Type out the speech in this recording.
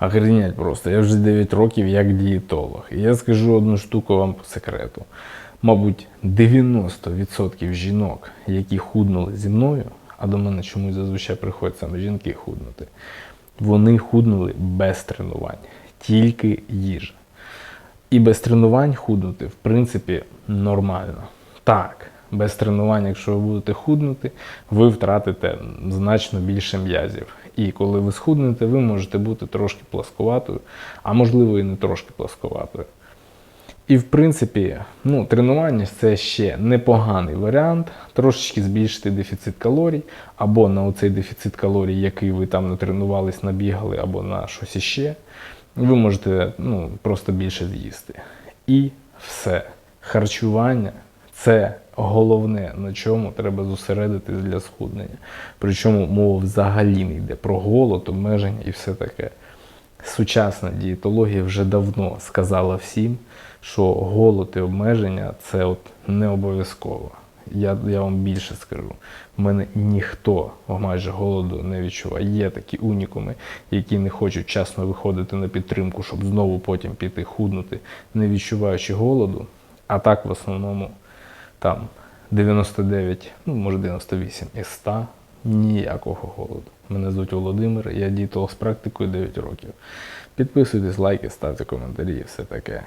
Охренеть просто. Я вже 9 років як дієтолог. І я скажу одну штуку вам по секрету. Мабуть, 90% жінок, які худнули зі мною, а до мене чомусь зазвичай приходять саме жінки худнути, вони худнули без тренувань, тільки їжа. І без тренувань худнути, в принципі, нормально. Так, без тренувань, якщо ви будете худнути, ви втратите значно більше м'язів. І коли ви схуднете, ви можете бути трошки пласковатою, а можливо і не трошки пласковатою. І в принципі, ну, тренування це ще непоганий варіант. Трошечки збільшити дефіцит калорій, або на оцей дефіцит калорій, який ви там натренувались, набігали, або на щось іще. Ви можете ну, просто більше з'їсти. І все. Харчування це головне, на чому треба зосередитись для схуднення. Причому мова взагалі не йде про голод, обмеження і все таке. Сучасна дієтологія вже давно сказала всім, що голод і обмеження це от не обов'язково. Я, я вам більше скажу. В мене ніхто майже голоду не відчуває. Є такі унікуми, які не хочуть часно виходити на підтримку, щоб знову потім піти худнути, не відчуваючи голоду. А так в основному там 99, ну може 98 із 100 ніякого голоду. Мене звуть Володимир, я дієтолог з практикою 9 років. Підписуйтесь, лайки, ставте коментарі і все таке.